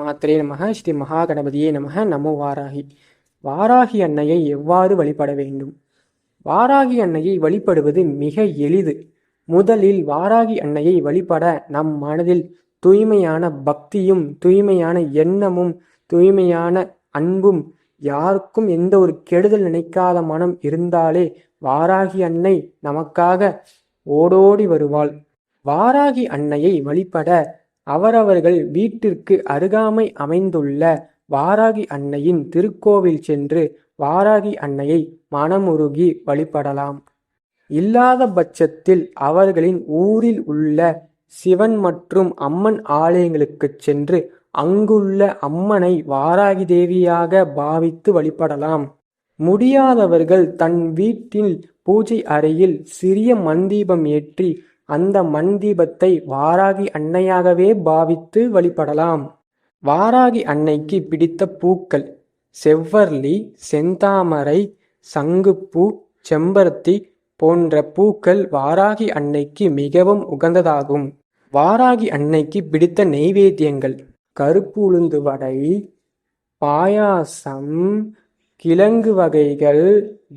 மாத்திரே நமக. ஸ்ரீ மகா கணபதியே நமக. நமோ வாராகி. வாராகி அன்னையை எவ்வாறு வழிபட வேண்டும்? வாராகி அன்னையை வழிபடுவது மிக எளிது. முதலில் வாராகி அன்னையை வழிபட நம் மனதில் தூய்மையான பக்தியும் தூய்மையான எண்ணமும் தூய்மையான அன்பும் யாருக்கும் எந்த ஒரு கெடுதல் நினைக்காத மனம் இருந்தாலே வாராகி அன்னை நமக்காக ஓடோடி வருவாள். வாராகி அன்னையை வழிபட அவரவர்கள் வீட்டிற்கு அருகாமை அமைந்துள்ள வாராகி அன்னையின் திருக்கோவில் சென்று வாராகி அன்னையை மனமுருகி வழிபடலாம். இல்லாத பட்சத்தில் அவர்களின் ஊரில் உள்ள சிவன் மற்றும் அம்மன் ஆலயங்களுக்கு சென்று அங்குள்ள அம்மனை வாராகி தேவியாக பாவித்து வழிபடலாம். முடியாதவர்கள் தன் வீட்டில் பூஜை அறையில் சிறிய மண்தீபம் ஏற்றி அந்த மண்தீபத்தை வாராகி அன்னையாகவே பாவித்து வழிபடலாம். வாராகி அன்னைக்கு பிடித்த பூக்கள் செவ்வர்லி செந்தாமரை சங்குப்பூ செம்பருத்தி போன்ற பூக்கள் வாராகி அன்னைக்கு மிகவும் உகந்ததாகும். வாராகி அன்னைக்கு பிடித்த நெய்வேத்தியங்கள் கருப்பு உளுந்து வடை பாயாசம் கிழங்கு வகைகள்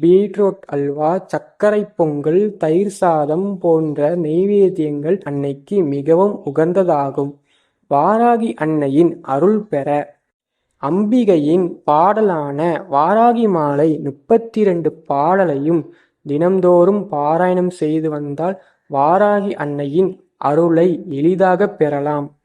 பீட்ரூட் அல்வா சர்க்கரை பொங்கல் தயிர் சாதம் போன்ற நெய்வேத்தியங்கள் அன்னைக்கு மிகவும் உகந்ததாகும். வாராகி அன்னையின் அருள் பெற அம்பிகையின் பாடலான வாராகி மாலை முப்பத்தி ரெண்டு பாடலையும் தினம்தோறும் பாராயணம் செய்து வந்தால் வாராகி அன்னையின் அருளை எளிதாக பெறலாம்.